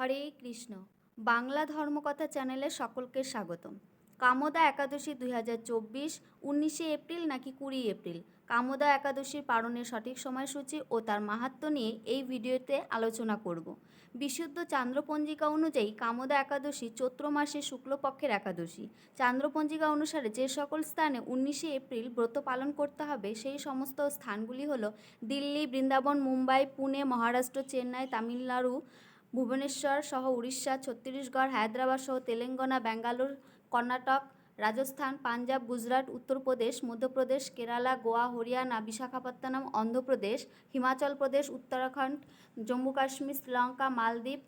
হরে কৃষ্ণ। বাংলা ধর্মকথা চ্যানেলে সকলকে স্বাগতম। কামদা একাদশী দুই হাজার চব্বিশ, উনিশে এপ্রিল নাকি কুড়ি এপ্রিল? কামদা একাদশীর পালনের সঠিক সময়সূচি ও তার মাহাত্ম্য নিয়ে এই ভিডিওতে আলোচনা করব। বিশুদ্ধ চান্দ্রপঞ্জিকা অনুযায়ী কামদা একাদশী চৈত্র মাসের শুক্লপক্ষের একাদশী। চান্দ্রপঞ্জিকা অনুসারে যে সকল স্থানে উনিশে এপ্রিল ব্রত পালন করতে হবে, সেই সমস্ত স্থানগুলি হলো দিল্লি, বৃন্দাবন, মুম্বাই, পুনে, মহারাষ্ট্র, চেন্নাই, তামিলনাড়ু ভুবনেশ্বর সহ উড়িষ্যা, ছত্তিশগড়, হায়দ্রাবাদ সহ তেলেঙ্গানা, ব্যাঙ্গালোর, কর্ণাটক, রাজস্থান, পাঞ্জাব, গুজরাট, উত্তরপ্রদেশ, মধ্যপ্রদেশ, কেরালা, গোয়া, হরিয়ানা, বিশাখাপত্তনম, অন্ধ্রপ্রদেশ, হিমাচল প্রদেশ, উত্তরাখণ্ড, জম্মু কাশ্মীর, শ্রীলঙ্কা, মালদ্বীপ,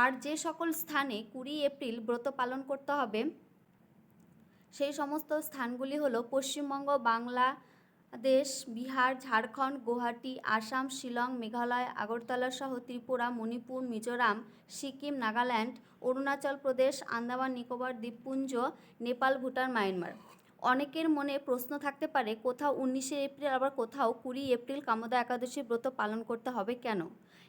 আর যে সকল স্থানে কুড়ি এপ্রিল ব্রত পালন করতে হবে, সেই সমস্ত স্থানগুলি হলো পশ্চিমবঙ্গ বাংলাদেশ বিহার, ঝাড়খণ্ড, গুয়াহাটি, আসাম, শিলং, মেঘালয়, আগরতলা সহ ত্রিপুরা, মণিপুর, মিজোরাম, সিকিম, নাগাল্যান্ড, অরুণাচল প্রদেশ, আন্দামান, নিকোবর, দ্বীপপুঞ্জ, নেপাল, ভুটান, মায়ানমার। অনেকের মনে প্রশ্ন থাকতে পারে, কোথাও উনিশে এপ্রিল, আবার কোথাও কুড়ি এপ্রিল কামদা একাদশী ব্রত পালন করতে হবে কেন?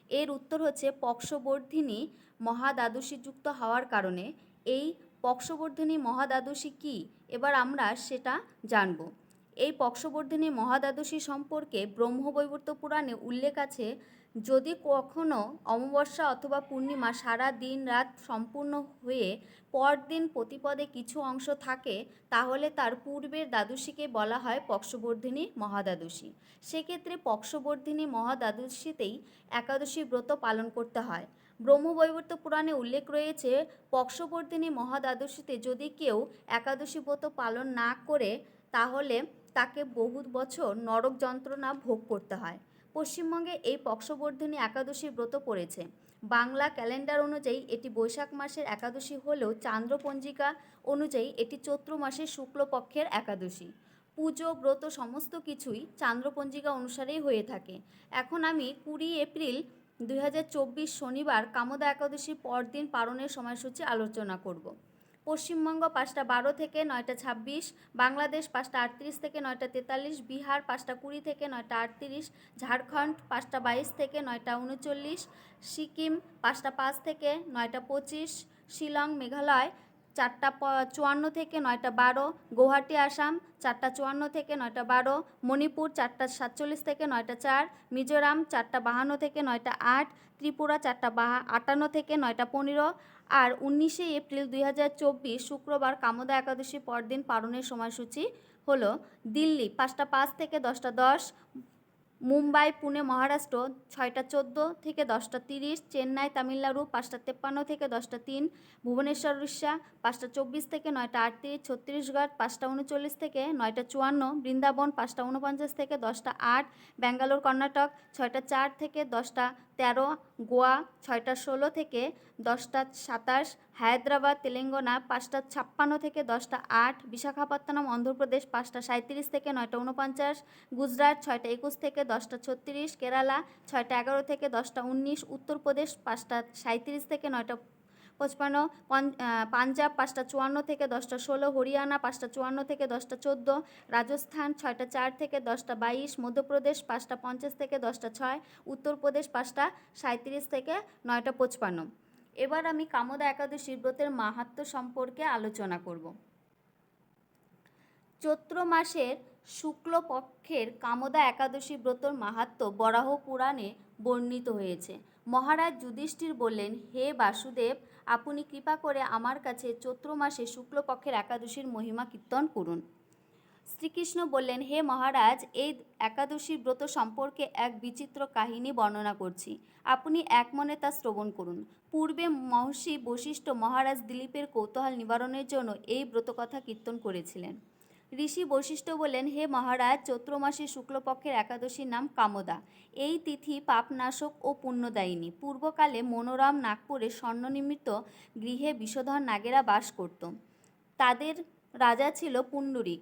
এর উত্তর হচ্ছে, পক্ষবর্ধিনী মহাদ্বাদশী যুক্ত হওয়ার কারণে। এই পক্ষবর্ধিনী মহাদ্বাদশী কী? এবার আমরা সেটা জানব। এই পক্ষবর্ধিনী মহাদ্বাদশী সম্পর্কে ব্রহ্মবৈবর্ত পুরাণে উল্লেখ আছে, যদি কখনো অমাবস্যা অথবা পূর্ণিমা সারা দিন রাত সম্পূর্ণ হয়ে পরদিন প্রতিপদে কিছু অংশ থাকে, তাহলে তার পূর্বের দ্বাদশীকে বলা হয় পক্ষবর্ধিনী মহাদ্বাদশী। সেক্ষেত্রে পক্ষবর্ধিনী মহাদ্বাদশীতেই একাদশী ব্রত পালন করতে হয়। ব্রহ্মবৈবর্ত পুরাণে উল্লেখ রয়েছে, পক্ষবর্ধিনী মহাদ্বাদশীতে যদি কেউ একাদশী ব্রত পালন না করে, তাহলে তাকে বহু বছর নরক যন্ত্রণা ভোগ করতে হয়। পশ্চিমবঙ্গে এই পক্ষবর্ধিনী একাদশী ব্রত পড়েছে। বাংলা ক্যালেন্ডার অনুযায়ী এটি বৈশাখ মাসের একাদশী হলেও চান্দ্রপঞ্জিকা অনুযায়ী এটি চৈত্র মাসের শুক্লপক্ষের একাদশী। পুজো, ব্রত সমস্ত কিছুই চান্দ্রপঞ্জিকা অনুসারেই হয়ে থাকে। এখন আমি কুড়ি এপ্রিল দু হাজার চব্বিশ শনিবার কামদা একাদশীর পরদিন পালনের সময়সূচি আলোচনা করব। পশ্চিমবঙ্গ পাঁচটা বারো থেকে নয়টা ছাব্বিশ বাংলাদেশ পাঁচটা আটত্রিশ থেকে নয়টা তেতাল্লিশ বিহার পাঁচটা কুড়ি থেকে নয়টা আটত্রিশ ঝাড়খণ্ড পাঁচটা বাইশ থেকে নয়টা উনচল্লিশ সিকিম পাঁচটা পাঁচ থেকে নয়টা পঁচিশ শিলং মেঘালয় চারটা চুয়ান্ন থেকে নয়টা বারো গৌহাটি আসাম চারটা চুয়ান্ন থেকে নয়টা বারো মণিপুর চারটা সাতচল্লিশ থেকে নয়টা চার মিজোরাম চারটা বাহান্ন থেকে নয়টা আট ত্রিপুরা চারটা বাহা আটান্ন থেকে নয়টা পনেরো আর উনিশে এপ্রিল দুই হাজার চব্বিশ শুক্রবার কামদা একাদশী পরদিন পালনের সময়সূচি হলো দিল্লি পাঁচটা পাঁচ থেকে দশটা দশ মুম্বাই, পুনে, মহারাষ্ট্র, ছয়টা চোদ্দ থেকে দশটা তিরিশ, চেন্নাই, তামিলনাড়ু, পাঁচটা তেপ্পান্ন থেকে দশটা তিন, ভুবনেশ্বর, উড়িষ্যা, পাঁচটা চব্বিশ থেকে নয়টা আটত্রিশ, ছত্তিশগড়, পাঁচটা উনচল্লিশ থেকে নয়টা চুয়ান্ন, বৃন্দাবন, পাঁচটা উনপঞ্চাশ থেকে দশটা আট, ব্যাঙ্গালোর, কর্ণাটক, ছয়টা চার থেকে দশটা তেরো, গোয়া, ছয়টা ষোলো থেকে দশটা সাতাশ হায়দ্রাবাদ, তেলেঙ্গানা পাঁচটা ছাপ্পান্ন থেকে দশটা আট, বিশাখাপত্তনম, অন্ধ্রপ্রদেশ পাঁচটা সাঁত্রিশ থেকে নয়টা উনপঞ্চাশ, গুজরাট ছয়টা একুশ থেকে দশটা ছত্রিশ, কেরালা ছয়টা এগারো থেকে দশটা উনিশ, উত্তরপ্রদেশ পাঁচটা সাঁত্রিশ থেকে নয়টা পঁচপান্ন পঞ্জ- পাঞ্জাব পাঁচটা চুয়ান্ন থেকে দশটা ষোলো, হরিয়ানা পাঁচটা চুয়ান্ন থেকে দশটা চোদ্দ, রাজস্থান ছয়টা চার থেকে দশটা বাইশ, মধ্যপ্রদেশ পাঁচটা পঞ্চাশ থেকে দশটা ছয়, উত্তরপ্রদেশ পাঁচটা সাঁত্রিশ থেকে নয়টা পঁচপান্ন। এবার আমি কামদা একাদশী ব্রতের মাহাত্ম্য সম্পর্কে আলোচনা করব। চৈত্র মাসের শুক্লপক্ষের কামদা একাদশী ব্রতর মাহাত্ম্য বরাহ পুরাণে বর্ণিত হয়েছে। মহারাজ যুধিষ্ঠির বললেন, হে বাসুদেব, আপনি কৃপা করে আমার কাছে চৈত্র মাসে শুক্লপক্ষের একাদশীর মহিমা কীর্তন করুন। শ্রীকৃষ্ণ বললেন, হে মহারাজ, এই একাদশী ব্রত সম্পর্কে এক বিচিত্র কাহিনী বর্ণনা করছি। আপনি এক মনে তা শ্রবণ করুন। পূর্বে মহর্ষি বশিষ্ঠ মহারাজ দিলীপের কৌতূহল নিবারণের জন্য এই ব্রতকথা কীর্তন করেছিলেন। ঋষি বৈশিষ্ট্য বললেন, হে মহারাজ, চৈত্র মাসে শুক্লপক্ষের একাদশীর নাম কামদা। এই তিথি পাপনাশক ও পুণ্যদায়িনী। পূর্বকালে মনোরম নাগপুরে স্বর্ণনির্মিত গৃহে বিষধর নাগেরা বাস করত। তাদের রাজা ছিল পুণ্ডরিক।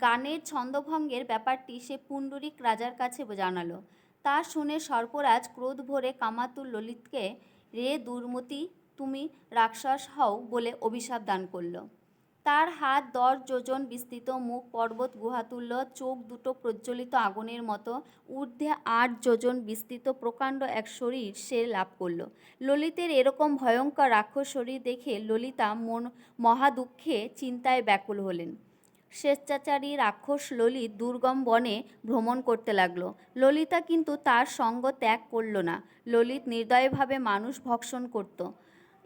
গানের ছন্দভঙ্গের ব্যাপারটি সে পুণ্ডরিক রাজার কাছে জানালো। তা শুনে সর্পরাজ ক্রোধ ভরে কামাতুর ললিতকে, রে দুর্মতি, তুমি রাক্ষস হও বলে অভিশাপ দান করল। তার হাত দশ যোজন বিস্তৃত মুখ পর্বত গুহাতুল্য, চোখ দুটো প্রজ্বলিত আগুনের মতো, ঊর্ধ্বে আট যোজন বিস্তৃত প্রকাণ্ড এক শরীর সে লাভ করল। ললিতের এরকম ভয়ঙ্কর রাক্ষস শরীর দেখে ললিতা মন মহাদুঃখে চিন্তায় ব্যাকুল হলেন। স্বেচ্ছাচারী রাক্ষস ললিত দুর্গম বনে ভ্রমণ করতে লাগল। ললিতা কিন্তু তার সঙ্গ ত্যাগ করল না। ললিত নির্দয়ভাবে মানুষ ভক্ষণ করত।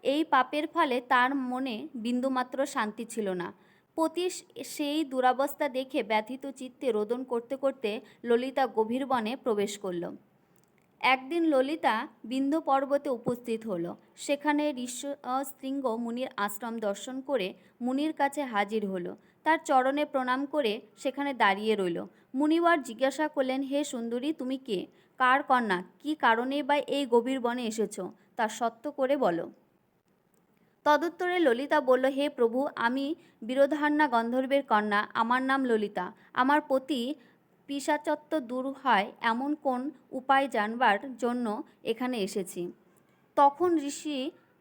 এই পাপের ফলে তার মনে বিন্দুমাত্র শান্তি ছিল না। পতি সেই দুরাবস্থা দেখে ব্যথিত চিত্তে রোদন করতে করতে ললিতা গভীর বনে প্রবেশ করল। একদিন ললিতা বিন্দু পর্বতে উপস্থিত হলো। সেখানে ঋষ্যশৃঙ্গ মুনির আশ্রম দর্শন করে মুনির কাছে হাজির হলো। তার চরণে প্রণাম করে সেখানে দাঁড়িয়ে রইল। মুনিবার জিজ্ঞাসা করলেন, হে সুন্দরী, তুমি কে? কার কন্যা? কি কারণে বা এই গভীর বনে এসেছ? তা সত্য করে বলো। তদুত্তরে ললিতা বলল, হে প্রভু, আমি বিরোধান্না গন্ধর্বের কন্যা। আমার নাম ললিতা। আমার পতি পিসাচত্ব দূর হয় এমন কোন উপায় জানবার জন্য এখানে এসেছি। তখন ঋষি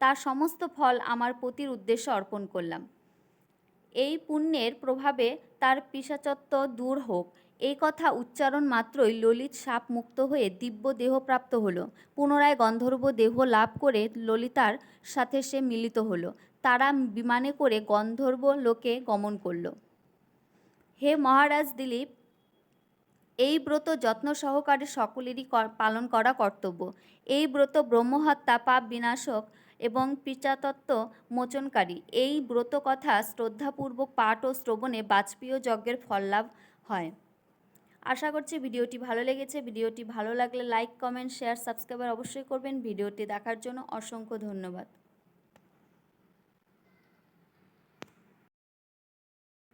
তার সমস্ত ফল আমার পতির উদ্দেশ্যে অর্পণ করলাম। এই পুণ্যের প্রভাবে তার পিসাচত্ব দূর হোক। এই কথা উচ্চারণ মাত্রই ললিত সাপ মুক্ত হয়ে দিব্য দেহপ্রাপ্ত হলো। পুনরায় গন্ধর্ব দেহ লাভ করে ললিতার সাথে সে মিলিত হলো। তারা বিমানে করে গন্ধর্ব লোকে গমন করল। হে মহারাজ দিলীপ, এই ব্রত যত্ন সহকারে সকলেরই পালন করা কর্তব্য। এই ব্রত ব্রহ্মহত্যা, পাপ বিনাশক এবং পিচাতত্ত্ব মোচনকারী। এই ব্রত কথা শ্রদ্ধাপূর্বক পাঠ ও শ্রবণে বাজপেয় যজ্ঞের ফল লাভ হয়। আশা করছি ভিডিওটি ভালো লেগেছে। ভিডিওটি ভালো লাগলে লাইক, কমেন্ট, শেয়ার সাবস্ক্রাইবার অবশ্যই করবেন। ভিডিওটি দেখার জন্য অসংখ্য ধন্যবাদ।